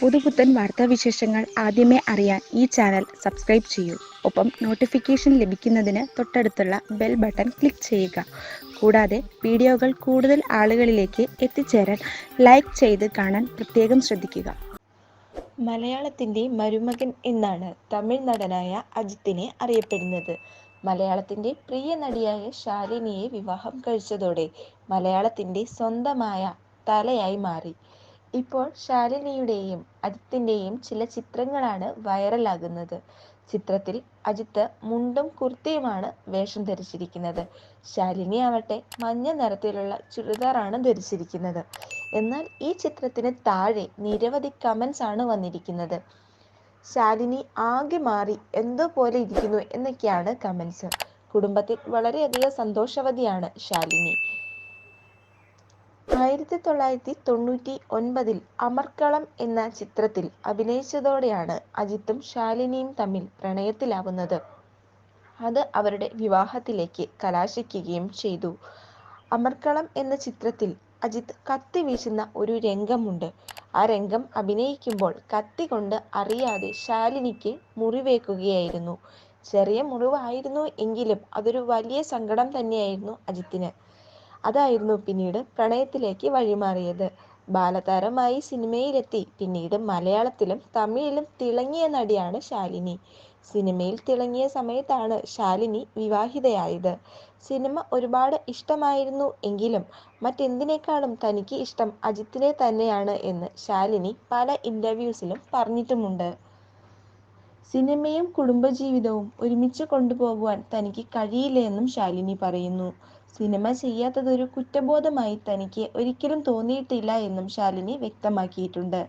പുതുപുത്തൻ വാർത്താവിശേഷങ്ങൾ ആദ്യമേ അറിയാൻ ഈ ചാനൽ സബ്സ്ക്രൈബ് ചെയ്യൂ. ഒപ്പം നോട്ടിഫിക്കേഷൻ ലഭിക്കുന്നതിന് തൊട്ടടുത്തുള്ള ബെൽ ബട്ടൺ ക്ലിക്ക് ചെയ്യുക. കൂടാതെ വീഡിയോകൾ കൂടുതൽ ആളുകളിലേക്ക് എത്തിച്ചേരാൻ ലൈക്ക് ചെയ്ത് കാണാൻ പ്രത്യേകം ശ്രദ്ധിക്കുക. മലയാളത്തിന്റെ മരുമകൻ എന്നാണ് തമിഴ് നടനായ അജിത്തിനെ അറിയപ്പെടുന്നത്. മലയാളത്തിന്റെ പ്രിയ നടിയായ ശാലിനിയെ വിവാഹം കഴിച്ചതോടെ മലയാളത്തിന്റെ സ്വന്തമായ തലയായി മാറി. ഇപ്പോൾ ശാലിനിയുടെയും അജിത്തിന്റെയും ചില ചിത്രങ്ങളാണ് വൈറലാകുന്നത്. ചിത്രത്തിൽ അജിത്ത് മുണ്ടും കുർത്തിയുമാണ് വേഷം ധരിച്ചിരിക്കുന്നത്. ശാലിനി ആവട്ടെ മഞ്ഞ നിറത്തിലുള്ള ചുരിദാറാണ് ധരിച്ചിരിക്കുന്നത്. എന്നാൽ ഈ ചിത്രത്തിന് താഴെ നിരവധി കമൻസ് ആണ് വന്നിരിക്കുന്നത്. ശാലിനി ആകെ മാറി എന്തോ പോലെ ഇരിക്കുന്നു എന്നൊക്കെയാണ് കമൻസ് കുടുംബത്തിൽ വളരെയധികം സന്തോഷവതിയാണ് ശാലിനി. ആയിരത്തി തൊള്ളായിരത്തി തൊണ്ണൂറ്റി ഒൻപതിൽ അമർക്കളം എന്ന ചിത്രത്തിൽ അഭിനയിച്ചതോടെയാണ് അജിത്തും ശാലിനിയും തമ്മിൽ പ്രണയത്തിലാവുന്നത്. അത് അവരുടെ വിവാഹത്തിലേക്ക് കലാശിക്കുകയും ചെയ്തു. അമർക്കളം എന്ന ചിത്രത്തിൽ അജിത്ത് കത്തി വീശുന്ന ഒരു രംഗമുണ്ട്. ആ രംഗം അഭിനയിക്കുമ്പോൾ കത്തി കൊണ്ട് അറിയാതെ ശാലിനിക്ക് മുറിവേക്കുകയായിരുന്നു ചെറിയ മുറിവായിരുന്നു എങ്കിലും അതൊരു വലിയ സങ്കടം തന്നെയായിരുന്നു അജിത്തിന്. അതായിരുന്നു പിന്നീട് പ്രണയത്തിലേക്ക് വഴിമാറിയത്. ബാലതാരമായി സിനിമയിലെത്തി. പിന്നീട് മലയാളത്തിലും തമിഴിലും തിളങ്ങിയ നടിയാണ് ശാലിനി. സിനിമയിൽ തിളങ്ങിയ സമയത്താണ് ശാലിനി വിവാഹിതയായത്. സിനിമ ഒരുപാട് ഇഷ്ടമായിരുന്നു എങ്കിലും മറ്റെന്തിനേക്കാളും തനിക്ക് ഇഷ്ടം അജിത്തിനെ തന്നെയാണ് എന്ന് ശാലിനി പല ഇന്റർവ്യൂസിലും പറഞ്ഞിട്ടുമുണ്ട്. സിനിമയും കുടുംബജീവിതവും ഒരുമിച്ച് കൊണ്ടുപോകുവാൻ തനിക്ക് കഴിയില്ല എന്നും ശാലിനി പറയുന്നു. സിനിമ ചെയ്യാത്തതൊരു കുറ്റബോധമായി തനിക്ക് ഒരിക്കലും തോന്നിയിട്ടില്ല എന്നും ശാലിനി വ്യക്തമാക്കിയിട്ടുണ്ട്.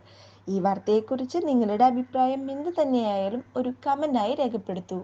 ഈ വാർത്തയെക്കുറിച്ച് നിങ്ങളുടെ അഭിപ്രായം എന്ത് തന്നെയായാലും ഒരു കമന്റായി രേഖപ്പെടുത്തൂ.